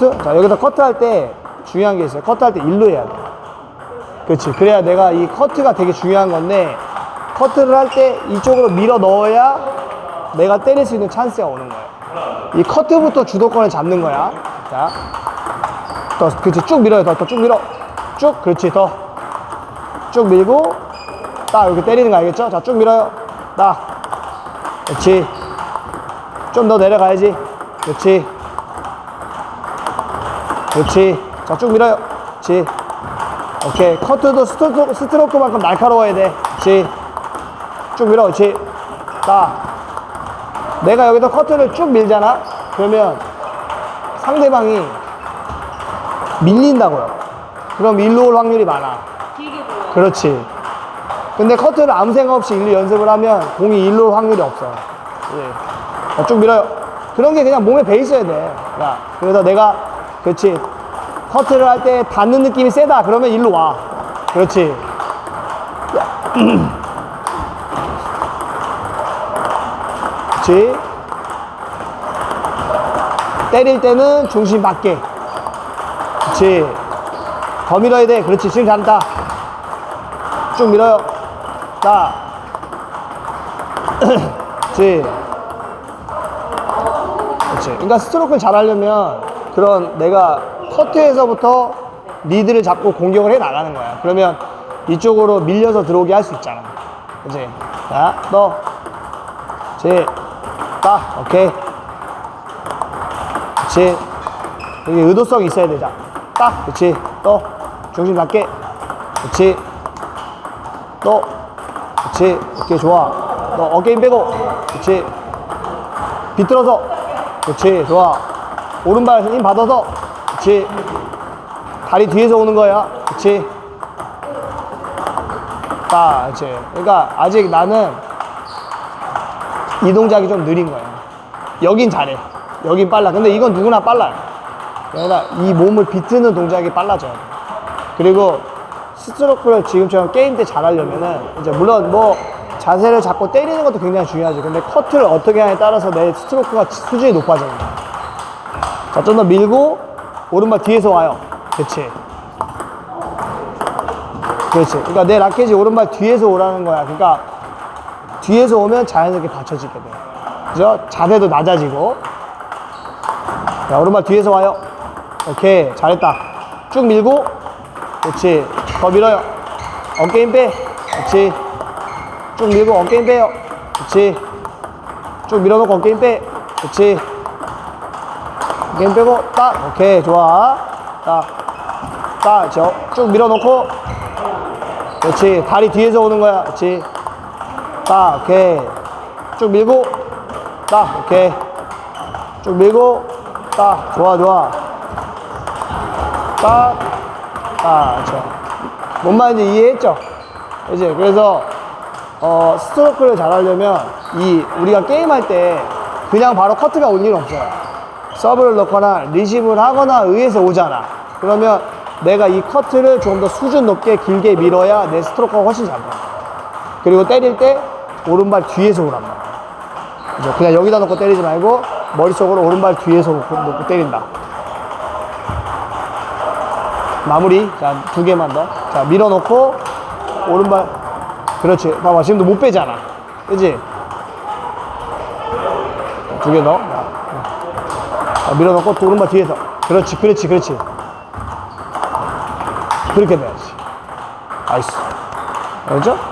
커트? 자, 여기서 커트 할 때 중요한 게 있어요. 커트 할 때 일로 해야 돼. 그렇지. 그래야 내가 이 커트가 되게 중요한 건데, 커트를 할 때 이쪽으로 밀어 넣어야 내가 때릴 수 있는 찬스가 오는 거예요. 이 커트부터 주도권을 잡는 거야. 자. 더, 그렇지. 쭉 밀어요. 더, 더 쭉 밀어. 쭉. 그렇지. 더. 쭉 밀고, 딱 이렇게 때리는 거 알겠죠? 자, 쭉 밀어요. 딱. 그렇지. 좀 더 내려가야지. 그렇지. 그렇지. 자, 쭉 밀어요. 그렇지. 오케이. 커트도 스트로크, 스트로크만큼 날카로워야 돼. 그렇지. 쭉 밀어. 그렇지. 딱. 내가 여기서 커트를 쭉 밀잖아? 그러면 상대방이 밀린다고요. 그럼 일로 올 확률이 많아. 길게 보여. 그렇지. 근데 커트를 아무 생각 없이 일로 연습을 하면 공이 일로 올 확률이 없어. 예. 자, 쭉 밀어요. 그런 게 그냥 몸에 배 있어야 돼. 야, 그래서 내가, 그렇지. 커트를 할 때 닿는 느낌이 세다. 그러면 일로 와. 그렇지. 그렇지. 때릴 때는 중심 밖에. 그렇지. 더 밀어야 돼. 그렇지. 지금 잘한다. 쭉 밀어요. 자. 그렇지. 그렇지. 그러니까 스트로크를 잘 하려면 그런 내가 커트에서부터 리드를 잡고 공격을 해 나가는 거야. 그러면 이쪽으로 밀려서 들어오게 할 수 있잖아. 그렇지. 자, 너. 그렇지. 딱. 오케이. 그렇지. 여기 의도성이 있어야 되자. 딱. 그렇지. 또. 중심 잡게. 그렇지. 또. 그렇지. 오케이, 좋아. 너 어깨 힘 빼고. 그렇지. 비틀어서. 그렇지. 좋아. 오른발 힘 받아서. 그렇지. 다리 뒤에서 오는 거야. 그렇지. 딱. 그렇지. 그러니까 아직 나는 이 동작이 좀 느린 거야. 여긴 잘해. 여긴 빨라. 근데 이건 누구나 빨라요. 그러니까 이 몸을 비트는 동작이 빨라져야 돼. 그리고 스트로크를 지금처럼 게임 때 잘하려면은 이제 물론 뭐 자세를 잡고 때리는 것도 굉장히 중요하지. 근데 커트를 어떻게 하냐에 따라서 내 스트로크가 수준이 높아지는 거야. 자, 좀 더 밀고 오른발 뒤에서 와요. 그렇지. 그렇지. 그러니까 내 라켓이 오른발 뒤에서 오라는 거야. 그러니까 뒤에서 오면 자연스럽게 받쳐지게 돼. 그죠? 자세도 낮아지고. 자, 오른발 뒤에서 와요. 오케이. 잘했다. 쭉 밀고. 그렇지. 더 밀어요. 어깨 힘 빼. 그렇지. 쭉 밀고 어깨 힘 빼요. 그렇지. 쭉 밀어놓고 어깨 힘 빼. 그렇지. 힘 빼고 딱. 오케이. 좋아. 딱. 딱. 저, 쭉 밀어놓고. 그렇지. 다리 뒤에서 오는 거야. 그렇지. 딱. 오케이. 쭉 밀고. 딱. 오케이. 쭉 밀고. 딱. 좋아, 좋아. 딱. 딱. 저. 뭔 말인지 이해했죠? 이제 그래서 어, 스트로크를 잘 하려면 이 우리가 게임할 때 그냥 바로 커트가 올 일은 없어요. 서브를 넣거나 리시브를 하거나 의해서 오잖아. 그러면 내가 이 커트를 좀더 수준 높게 길게 밀어야 내 스트로크가 훨씬 잘 돼. 그리고 때릴 때 오른발 뒤에서 오란 말이야. 그죠? 그냥 여기다 놓고 때리지 말고 머릿속으로 오른발 뒤에서 놓고, 놓고 때린다. 마무리. 자, 두 개만 더. 자, 밀어놓고, 오른발. 그렇지. 봐봐. 지금도 못 빼잖아. 그지? 두 개 더. 자, 자, 밀어놓고, 또 오른발 뒤에서. 그렇지, 그렇지, 그렇지. 그렇게 돼야지. 나이스. 알죠?